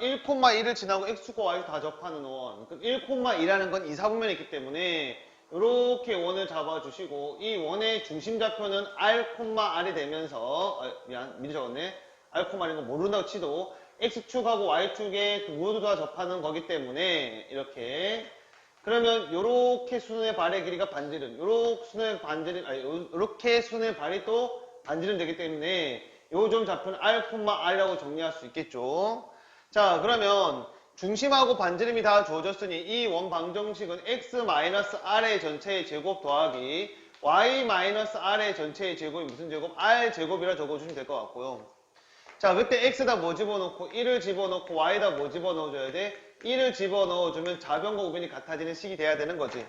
1,2를 지나고 x축과 y 다 접하는 원. 1,2라는 건 이사분면이 있기 때문에 이렇게 원을 잡아주시고 이 원의 중심 좌표는 r, r이 되면서 아, 미안 미리 적었네. r, r인 거 모른다고 치도 x축하고 y축에 모두 다 접하는 거기 때문에 이렇게 그러면 요렇게 수능의 발의 길이가 반지름 요렇게 수능의 반지름 아니 요렇게 수능의 발이 또 반지름 되기 때문에 요점 좌표는 r, r이라고 정리할 수 있겠죠. 자 그러면 중심하고 반지름이 다 주어졌으니 이 원방정식은 x-r의 전체의 제곱 더하기 y-r의 전체의 제곱이 무슨 제곱? r 제곱이라 적어주시면 될 것 같고요. 자 그때 x다 뭐 집어넣고 1을 집어넣고 y다 뭐 집어넣어줘야 돼? 1을 집어넣어주면 좌변과 우변이 같아지는 식이 돼야 되는 거지.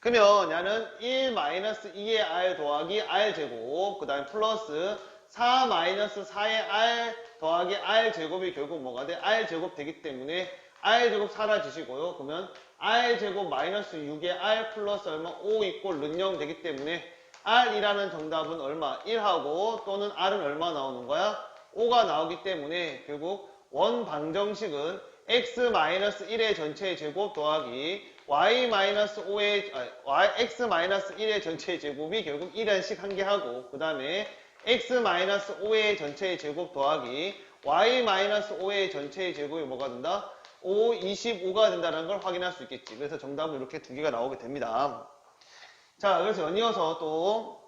그러면 야는 1-2의 r 더하기 r 제곱 그 다음에 플러스 4-4의 r 더하기 r 제곱이 결국 뭐가 돼? r 제곱 되기 때문에 r 제곱 사라지시고요. 그러면 r 제곱 마이너스 6의 r 플러스 얼마? 5 이꼴 는0 되기 때문에 r이라는 정답은 얼마? 1하고 또는 r은 얼마 나오는 거야? 5가 나오기 때문에 결국 원 방정식은 x-1의 전체의 제곱 더하기 y-5의 아, y, x-1의 전체의 제곱이 결국 1이라는 식한 개 하고 그 다음에 x-5의 전체의 제곱 더하기 y-5의 전체의 제곱이 뭐가 된다? 5, 25가 된다는 걸 확인할 수 있겠지. 그래서 정답은 이렇게 두 개가 나오게 됩니다. 자, 그래서 연이어서 또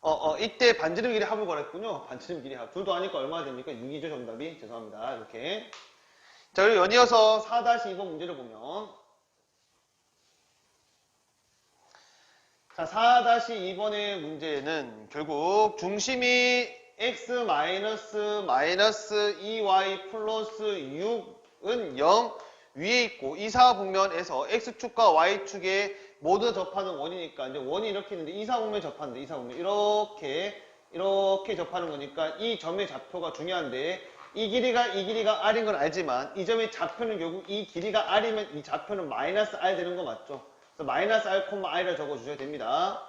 어, 어, 이때 반지름 길이 합을 구했군요. 반지름 길이 합. 둘도 하니까 얼마나 됩니까? 6이죠, 정답이. 죄송합니다. 이렇게. 자, 그리고 연이어서 4-2번 문제를 보면. 자, 4-2번의 문제는 결국 중심이 x 마이너스 마이너스 2y 플러스 6은 0 위에 있고 이사분면에서 x축과 y축에 모두 접하는 원이니까 이제 원이 이렇게 있는데 이사분면 접하는데 이사분면 이렇게 이렇게 접하는 거니까 이 점의 좌표가 중요한데 이 길이가 이 길이가 r인 건 알지만 이 점의 좌표는 결국 이 길이가 r이면 이 좌표는 마이너스 r 되는 거 맞죠? 마이너스 r, r을 적어주셔야 됩니다.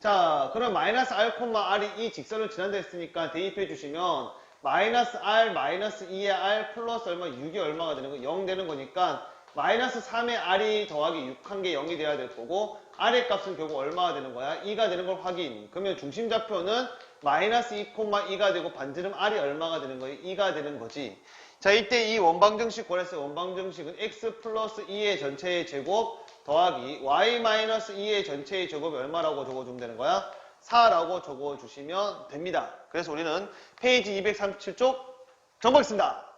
자, 그럼 마이너스 r, r이 이 직선을 지난다 했으니까 대입해 주시면 마이너스 r, 마이너스 2의 r 플러스 얼마 6이 얼마가 되는 거? 0 되는 거니까 마이너스 3의 r이 더하기 6한 게 0이 돼야 될 거고 r의 값은 결국 얼마가 되는 거야? 2가 되는 걸 확인. 그러면 중심 좌표는 마이너스 2,2가 되고 반지름 r이 얼마가 되는 거예요? 2가 되는 거지. 자, 이때 이 원방정식 구했어요. 원방정식은 x 플러스 2의 전체의 제곱 더하기 y 마이너스 2의 전체의 제곱이 얼마라고 적어주면 되는 거야? 4라고 적어주시면 됩니다. 그래서 우리는 페이지 237쪽 정보겠습니다.